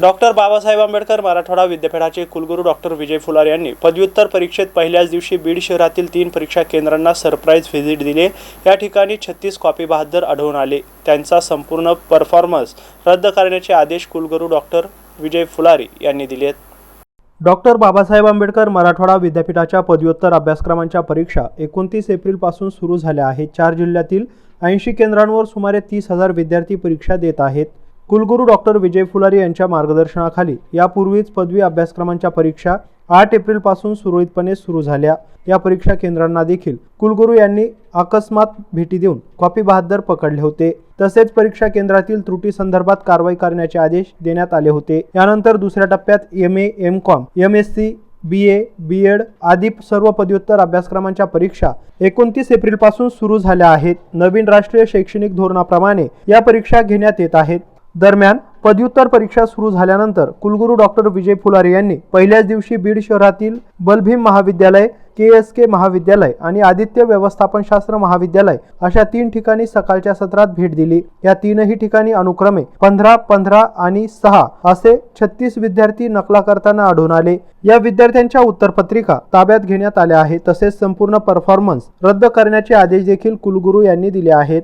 Doctor Babasaheb Ambedkar Marathwada विद्यापीठाचे कुलगुरू doctor विजय फुलार यांनी पदव्युत्तर परीक्षेत पहिल्याच दिवशी बीड शहरातील तीन परीक्षा केंद्रांना सरप्राईज व्हिजिट दिले. या ठिकाणी छत्तीस कॉपी बहादर आढळून आले. त्यांचा संपूर्ण परफॉर्मन्स रद्द करण्याचे आदेश कुलगुरू डॉक्टर विजय फुलारी यांनी दिलेत डॉक्टर बाबासाहेब आंबेडकर मराठवाडा विद्यापीठाच्या पदव्युत्तर अभ्यासक्रमांच्या परीक्षा एकोणतीस एप्रिलपासून सुरू झाल्या आहेत. चार जिल्ह्यातील ऐंशी केंद्रांवर सुमारे तीस हजार विद्यार्थी परीक्षा देत आहेत. कुलगुरू डॉक्टर विजय फुलारी यांच्या मार्गदर्शनाखाली यापूर्वीच पदवी अभ्यासक्रमांच्या परीक्षा आठ एप्रिलपासून सुरळीतपणे सुरू झाल्या. या परीक्षा केंद्रांना देखील कुलगुरू यांनी अकस्मात भेटी देऊन कॉपी बहादर पकडले होते. तसेच परीक्षा केंद्रातील त्रुटी संदर्भात कारवाई करण्याचे आदेश देण्यात आले होते. यानंतर दुसऱ्या टप्प्यात M A M Com M S C B A B Ed आदी सर्व पदव्युत्तर अभ्यासक्रमांच्या परीक्षा एकोणतीस एप्रिलपासून सुरू झाल्या आहेत. नवीन राष्ट्रीय शैक्षणिक धोरणाप्रमाणे या परीक्षा घेण्यात येत आहेत. दरम्यान पदव्युत्तर परीक्षा सुरू झाल्यानंतर कुलगुरू डॉक्टर विजय फुलारे यांनी पहिल्याच दिवशी बीड शहरातील बलभीम महाविद्यालय के एस के महाविद्यालय आणि आदित्य व्यवस्थापन शास्त्र महाविद्यालय अशा तीन ठिकाणी सकाळच्या सत्रात भेट दिली. या तीनही ठिकाणी अनुक्रमे पंधरा पंधरा आणि सहा असे छत्तीस विद्यार्थी नकला करताना आढळून आले. या विद्यार्थ्यांच्या उत्तरपत्रिका ताब्यात घेण्यात आल्या आहेत. तसेच संपूर्ण परफॉर्मन्स रद्द करण्याचे आदेश देखील कुलगुरू यांनी दिले आहेत.